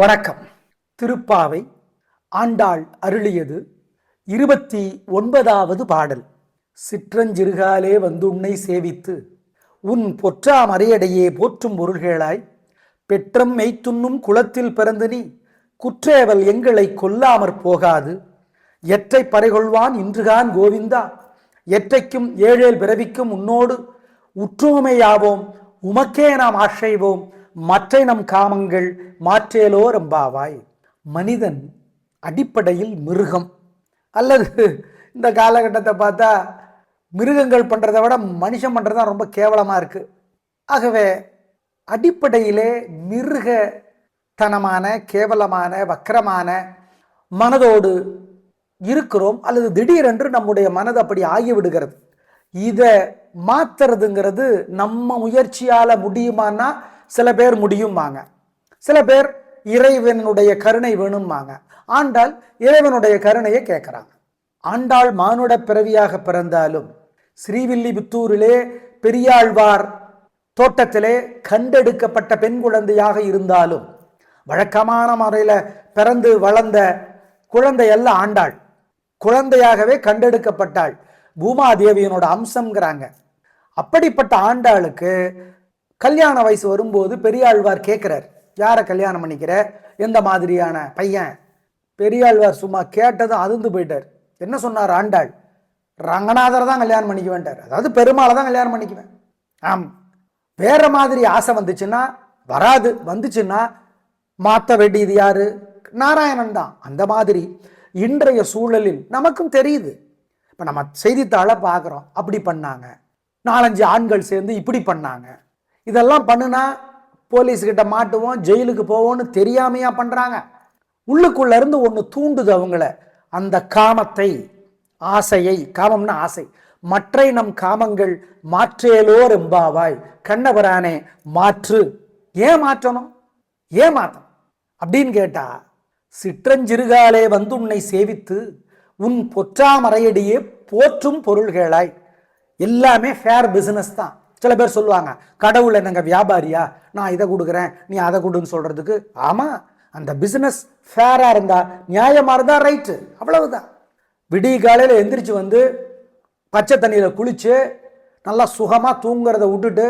வணக்கம். திருப்பாவை ஆண்டாள் அருளியது இருபத்தி ஒன்பதாவது பாடல். சிற்றஞ்சிறுகாலே வந்துன்னை சேவித்து உன் பொற்றா மறையடையே போற்றும் பொருள்களாய் பெற்றம் மெய்த்துண்ணும் குளத்தில் பிறந்து நீ குற்றேவல் எங்களை கொல்லாமற் போகாது. எற்றை பறைகொள்வான் இன்றுகான் கோவிந்தா எற்றைக்கும் ஏழேல் பிறவிக்கும் உன்னோடு உற்றோமையாவோம் உமக்கே நாம் ஆசைவோம் மற்றை நம் காமங்கள் மாற்றேலோ ரம்பாவாய். மனிதன் அடிப்படையில் மிருகம். அல்லது இந்த காலகட்டத்தை பார்த்தா மிருகங்கள் பண்ணுறதை விட மனுஷன் பண்ணுறது தான் ரொம்ப கேவலமாக இருக்குது ஆகவே அடிப்படையிலே மிருகத்தனமான கேவலமான வக்கரமான மனதோடு இருக்கிறோம். அல்லது திடீரென்று நம்முடைய மனது அப்படி ஆகிவிடுகிறது. இதை மாத்துறதுங்கிறது நம்ம முயற்சியால் முடியுமான்னா சில பேர் முடியும்பாங்க. சில பேர் இறைவனுடைய கருணை வேணும்பாங்க. ஆண்டாள் இறைவனுடைய கருணையை கேட்குறாங்க. ஆண்டாள் மானுட பிறவியாக பிறந்தாலும் ஸ்ரீவில்லிபுத்தூரிலே பெரியாழ்வார் தோட்டத்திலே கண்டெடுக்கப்பட்ட பெண் குழந்தையாக இருந்தாலும் வழக்கமான முறையில் பிறந்து வளர்ந்த குழந்தை ஆண்டாள். குழந்தையாகவே கண்டெடுக்கப்பட்டாள். பூமாதேவியனோட அம்சங்கிறாங்க அப்படிப்பட்ட ஆண்டாளுக்கு கல்யாண வயசு வரும்போது பெரியாழ்வார் கேட்குறார் யாரை கல்யாணம் பண்ணிக்கிற? எந்த மாதிரியான பையன்? பெரியாழ்வார் சும்மா கேட்டதும் அதிர்ந்து போயிட்டார். என்ன சொன்னார் ஆண்டாள்? ரங்கநாதரை தான் கல்யாணம் பண்ணிக்க வேண்டார் அதாவது பெருமாளை தான் கல்யாணம் பண்ணிக்குவேன். ஆம். வேற மாதிரி ஆசை வந்துச்சுன்னா வராது. வந்துச்சுன்னா மாற்ற வேண்டியது யாரு? நாராயணன் தான். அந்த மாதிரி. இன்றைய சூழலில் நமக்கும் தெரியுது. இப்போ நம்ம செய்தித்தாளை பார்க்குறோம். அப்படி பண்ணாங்க. நாலஞ்சு ஆண்கள் சேர்ந்து இப்படி பண்ணாங்க. இதெல்லாம் பண்ணுனா போலீஸ்கிட்ட மாட்டுவோம் ஜெயிலுக்கு போவோம்னு தெரியாமையா பண்ணுறாங்க உள்ளுக்குள்ளேருந்து ஒன்று தூண்டுது அவங்கள. அந்த காமத்தை ஆசையை காமம்னா ஆசை. மற்றை நம் காமங்கள் மாற்றேலோர் எம்பாவாய். கண்ணவரானே மாற்று. ஏன் மாற்றணும்? ஏன் மாற்றணும் அப்படின்னு கேட்டா சிற்றஞ்சிறுகாலே வந்து உன்னை சேவித்து உன் பொற்றாமறையடியே போற்றும் பொருள்களாய். எல்லாமே ஃபேர் பிஸ்னஸ் தான். சில பேர் சொல்லுவாங்க கடவுள் என்னங்க வியாபாரியா? நான் இதை கொடுக்குறேன் நீ அதை கொடுன்னு சொல்கிறதுக்கு ஆமாம் அந்த பிஸ்னஸ் ஃபேராக இருந்தால் நியாயமாக இருந்தால் ரைட்டு அவ்வளவுதான். விடிய காலையில் எந்திரிச்சு வந்து பச்சை தண்ணியில் குளித்து நல்லா சுகமாக தூங்குறத விட்டுட்டு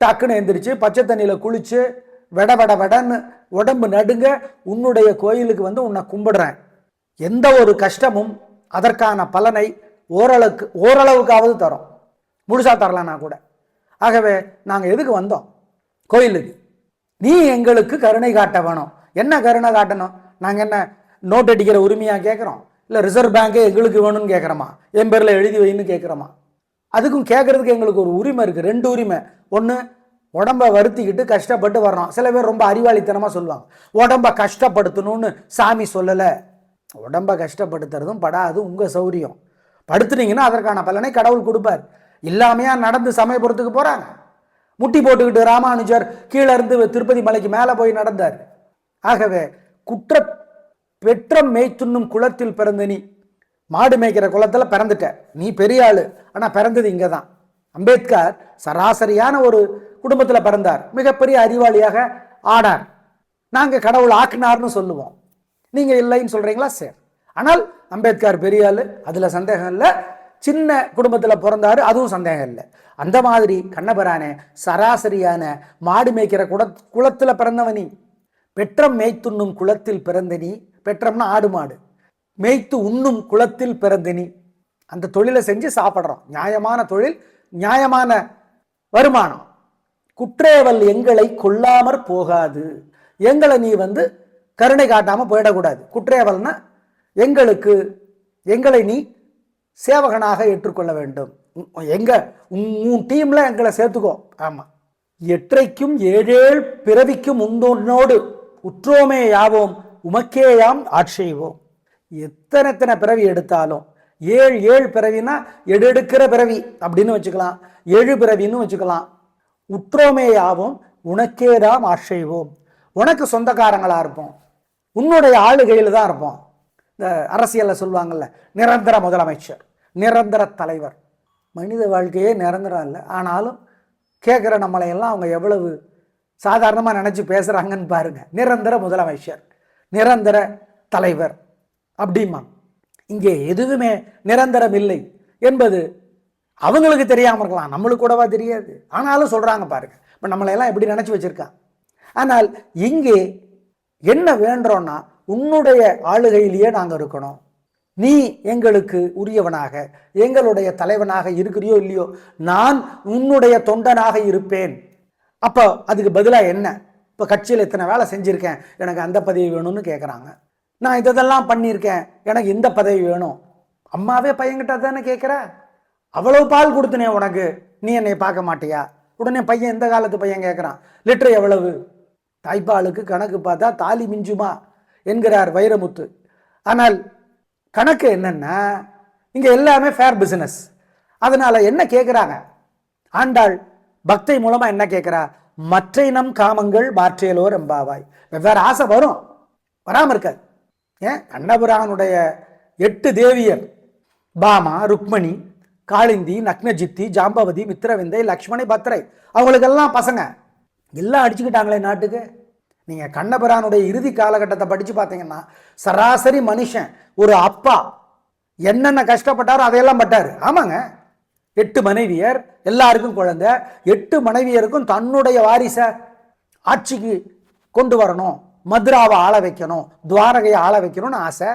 டக்குன்னு எந்திரிச்சு பச்சை தண்ணியில் குளித்து வெட வெட வெடன்னு உடம்பு நடுங்க உன்னுடைய கோயிலுக்கு வந்து உன்னை கும்பிடுறேன். எந்த ஒரு கஷ்டமும் அதற்கான பலனை ஓரளவுக்கு ஓரளவுக்காவது தரும். முழுசாக தரலாம் நான் கூட. ஆகவே நாங்கள் எதுக்கு வந்தோம்? கோயிலுக்கு. நீ எங்களுக்கு கருணை காட்ட வேணும். என்ன கருணை காட்டணும்? நாங்கள் என்ன நோட் அடிக்கிற உரிமையாக கேட்குறோம் இல்லை ரிசர்வ் பேங்கே எங்களுக்கு வேணும்னு கேட்குறோமா என் பேரில் எழுதி வைன்னு கேட்குறோமா அதுக்கும் கேட்குறதுக்கு எங்களுக்கு ஒரு உரிமை இருக்குது ரெண்டு உரிமை. ஒன்று உடம்ப வருத்திக்கிட்டு கஷ்டப்பட்டு வர்றோம். சில பேர் ரொம்ப அறிவாளித்தனமாக சொல்லுவாங்க. உடம்ப கஷ்டப்படுத்தணும்னு சாமி சொல்லலை. உடம்ப கஷ்டப்படுத்துறதும் படாது உங்கள் சௌரியம். படுத்துனீங்கன்னா அதற்கான பலனை கடவுள் கொடுப்பார். இல்லாமையாக நடந்து சமயபுரத்துக்கு போகிறாங்க முட்டி போட்டுக்கிட்டு ராமானுஜர் கீழே இருந்து திருப்பதி மலைக்கு மேலே போய் நடந்தார். ஆகவே குற்ற பெற்றம் மேய்த்துண்ணும் குளத்தில் பிறந்த நீ மாடு மேய்க்கிற குளத்தில் பிறந்துட்ட. நீ பெரிய ஆளு ஆனால் பிறந்தது இங்கே தான் அம்பேத்கர் சராசரியான ஒரு குடும்பத்தில் பிறந்தார். மிகப்பெரிய அறிவாளியாக ஆனார். நாங்கள் கடவுள் ஆக்கினார்னு சொல்லுவோம். நீங்கள் இல்லைன்னு சொல்கிறீங்களா சரி. ஆனால் அம்பேத்கர் பெரிய ஆள் அதில் சந்தேகம் இல்லை. சின்ன குடும்பத்தில் பிறந்தாரு அதுவும் சந்தேகம் இல்லை. அந்த மாதிரி கண்ணபரான சராசரியான மாடு மேய்க்கிற குட குளத்தில் பிறந்தவனி பெற்றம் மேய்த்துண்ணும் குளத்தில் பிறந்த நீ. பெற்றம்னா ஆடு மாடு. மேய்த்து உண்ணும் குளத்தில் பிறந்த நீ. அந்த தொழிலை செஞ்சு சாப்பிட்றோம் நியாயமான தொழில் நியாயமான வருமானம். குற்றேவல் எங்களை கொல்லாமற் போகாது. எங்களை நீ வந்து கருணை காட்டாமல் போயிடக்கூடாது. குற்றேவல்னா எங்களுக்கு எங்களை நீ சேவகனாக ஏற்றுக்கொள்ள வேண்டும். எங்க? உன் டீம்ல எங்களை சேர்த்துக்கோ. ஆமா. எற்றைக்கும் ஏழேழ் பிறவிக்கும் உந்தோனோடு உற்றோமே யாவோம் உமக்கேயாம் ஆட்செய்வோம் எத்தனை எத்தனை பிறவி எடுத்தாலும் ஏழு ஏழு பிறவினா எடுக்கிற பிறவி அப்படின்னு வச்சுக்கலாம். ஏழு பிறவின்னு வச்சுக்கலாம். உற்றோமே யாவோம் உனக்கேதாம் ஆட்செய்வோம் உனக்கு சொந்தக்காரங்களா இருப்போம். உன்னுடைய ஆளுகையில் தான் இருப்போம். இந்த அரசியலில் சொல்லுவாங்கள்ல நிரந்தர முதலமைச்சர் நிரந்தர தலைவர். மனித வாழ்க்கையே நிரந்தரம் இல்லை. ஆனாலும் கேட்குற நம்மளையெல்லாம் அவங்க எவ்வளவு சாதாரணமாக நினச்சி பேசுகிறாங்கன்னு பாருங்க. நிரந்தர முதலமைச்சர் நிரந்தர தலைவர் அப்படிமா இங்கே எதுவுமே நிரந்தரம் இல்லை என்பது அவங்களுக்கு தெரியாமல் இருக்கலாம். நம்மளுக்கு கூடவா தெரியாது. ஆனாலும் சொல்கிறாங்க பாருங்க. இப்போ நம்மளையெல்லாம் எப்படி நினச்சி வச்சுருக்கான் ஆனால் இங்கே என்ன வேண்டுறோன்னா உன்னுடைய ஆளுகையிலேயே நாங்கள் இருக்கணும். நீ எங்களுக்கு உரியவனாக எங்களுடைய தலைவனாக இருக்கிறியோ இல்லையோ நான் உன்னுடைய தொண்டனாக இருப்பேன். அப்போ அதுக்கு பதிலாக என்ன? இப்போ கட்சியில் இத்தனை வேலை செஞ்சுருக்கேன் எனக்கு அந்த பதவி வேணும்னு கேட்குறாங்க நான் இதெல்லாம் பண்ணியிருக்கேன் எனக்கு இந்த பதவி வேணும். அம்மாவே பையன்கிட்ட தானே கேட்குற அவ்வளோ பால் கொடுத்தனே உனக்கு. நீ என்னை பார்க்க மாட்டியா? உடனே பையன் இந்த காலத்து பையன் கேட்குறான் லிட்டர் எவ்வளவு? தாய்ப்பாலுக்கு கணக்கு பார்த்தா தாலி மிஞ்சுமா? என்கிறார் வைரமுத்து. ஆனால் கணக்கு என்னென்னா இங்கே எல்லாமே ஃபேர் பிஸ்னஸ் அதனால் என்ன கேட்குறாங்க ஆண்டாள் பக்தை மூலமாக என்ன கேட்குறா மற்ற இனம் காமங்கள் மாற்றியலோர் எம்பாவாய் வெவ்வேறு ஆசை வரும். வராமல் இருக்காது. ஏன்? கண்ணபுரானுடைய எட்டு தேவியர் பாமா ருக்மணி காளிந்தி நக்னஜித்தி ஜாம்பவதி மித்திரவிந்தை லக்ஷ்மணி பத்ரை அவங்களுக்கெல்லாம் பசங்க. எல்லாம் அடிச்சுக்கிட்டாங்களே நாட்டுக்கு. நீங்கள் கண்ணபிரானுடைய இறுதி காலகட்டத்தை படித்து பார்த்தீங்கன்னா சராசரி மனுஷன் ஒரு அப்பா என்னென்ன கஷ்டப்பட்டாரோ அதையெல்லாம் பட்டார். ஆமாங்க. எட்டு மனைவியர் எல்லாருக்கும் குழந்தை எட்டு மனைவியருக்கும் தன்னுடைய வாரிசை ஆட்சிக்கு கொண்டு வரணும். மதுராவை ஆள வைக்கணும். துவாரகையை ஆள வைக்கணும்னு ஆசை.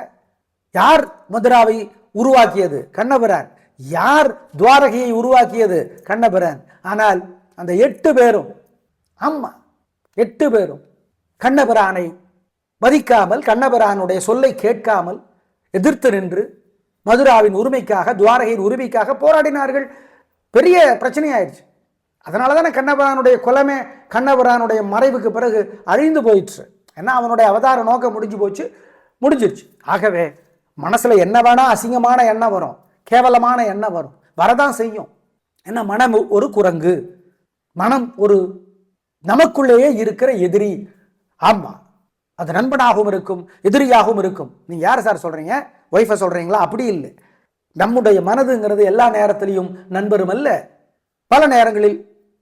யார் மதுராவை உருவாக்கியது? கண்ணபிரான். யார் துவாரகையை உருவாக்கியது? கண்ணபிரான். ஆனால் அந்த எட்டு பேரும் ஆமாம் எட்டு பேரும் கண்ணபிரானை மதிக்காமல் கண்ணபிரானுடைய சொல்லை கேட்காமல் எதிர்த்து நின்று மதுராவின் உரிமைக்காக துவாரகையின் உரிமைக்காக போராடினார்கள். பெரிய பிரச்சனையாயிடுச்சு. அதனால தானே கண்ணபிரானுடைய குலமே கண்ணபிரானுடைய மறைவுக்கு பிறகு அழிந்து போயிடுச்சு ஏன்னா அவனுடைய அவதார நோக்கம் முடிஞ்சு போச்சு? முடிஞ்சிருச்சு. ஆகவே மனசில் என்ன வேணா அசிங்கமான எண்ணம் வரும். கேவலமான எண்ணம் வரும். வரதான் செய்யும். என்ன மனம் ஒரு குரங்கு. மனம் ஒரு நமக்குள்ளேயே இருக்கிற எதிரி. ஆமாம் அது நண்பனாகவும் இருக்கும் எதிரியாகவும் இருக்கும். நீங்கள் யார் சார் சொல்கிறீங்க ஒய்ஃபை சொல்கிறீங்களா அப்படி இல்லை. நம்முடைய மனதுங்கிறது எல்லா நேரத்திலையும் நண்பரும் அல்ல. பல நேரங்களில்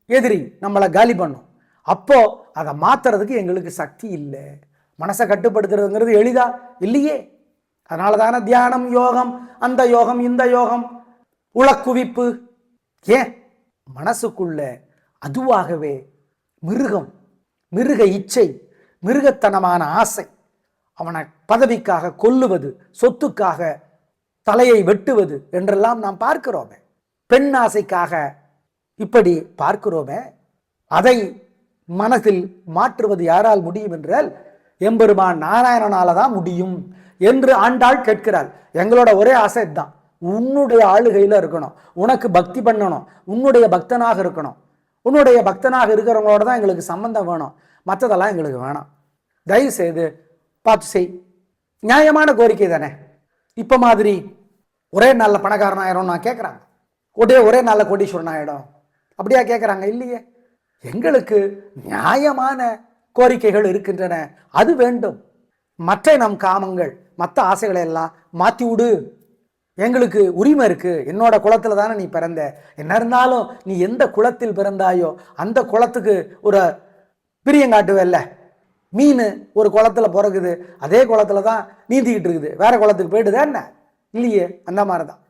எதிரி நம்மளை காலி பண்ணும். அப்போ அதை மாத்துறதுக்கு எங்களுக்கு சக்தி இல்லை. மனசை கட்டுப்படுத்துறதுங்கிறது எளிதா? இல்லையே. அதனால தானே தியானம் யோகம் அந்த யோகம் இந்த யோகம் உளக்குவிப்பு ஏன்? மனசுக்குள்ள அதுவாகவே மிருகம் மிருக இச்சை மிருகத்தனமான ஆசை. அவனை பதவிக்காக கொல்லுவது சொத்துக்காக தலையை வெட்டுவது என்றெல்லாம் நாம் பார்க்கிறோமே. பெண் ஆசைக்காக இப்படி பார்க்கிறோமே. அதை மனதில் மாற்றுவது யாரால் முடியும் என்றால் எம்பெருமான் நாராயணனால தான் முடியும் என்று ஆண்டாள் கேட்கிறாள். எங்களோட ஒரே ஆசை தான் உன்னுடைய ஆளுகையில் இருக்கணும். உனக்கு பக்தி பண்ணணும். உன்னுடைய பக்தனாக இருக்கணும். உன்னுடைய பக்தனாக இருக்கிறவங்களோட தான் எங்களுக்கு சம்பந்தம் வேணும். மற்றதெல்லாம் எங்களுக்கு வேணாம். தயவு செய்து பார்த்து செய். நியாயமான கோரிக்கை தானே. இப்போ மாதிரி ஒரே நாளில் பணக்காரன் ஆயிரும் நான் கேட்குறாங்க ஒரே ஒரே நாளில் கோடீஸ்வரன் ஆகிடும் அப்படியா கேட்குறாங்க இல்லையே. எங்களுக்கு நியாயமான கோரிக்கைகள் இருக்கின்றன. அது வேண்டும். மற்ற நம் காமங்கள் மற்ற ஆசைகளை எல்லாம் மாற்றி விடு. எங்களுக்கு உரிமை இருக்குது என்னோட குளத்தில் தானே நீ பிறந்த. என்ன இருந்தாலும் நீ எந்த குளத்தில் பிறந்தாயோ அந்த குளத்துக்கு ஒரு பிரியம் காட்டுவல்ல. மீன் ஒரு குளத்துல பிறகுது அதே குளத்துல தான் நீந்திக்கிட்டு இருக்குது. வேற குளத்துக்கு போயிடுதா என்ன? இல்லையே அந்த மாதிரி தான்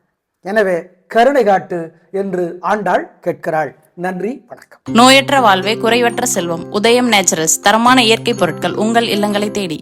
எனவே கருணை காட்டு என்று ஆண்டாள் கேட்கிறாள். நன்றி வணக்கம். நோயற்ற வாழ்வே குறைவற்ற செல்வம். உதயம் நேச்சுரல்ஸ் தரமான இயற்கை பொருட்கள் உங்கள் இல்லங்களை தேடி.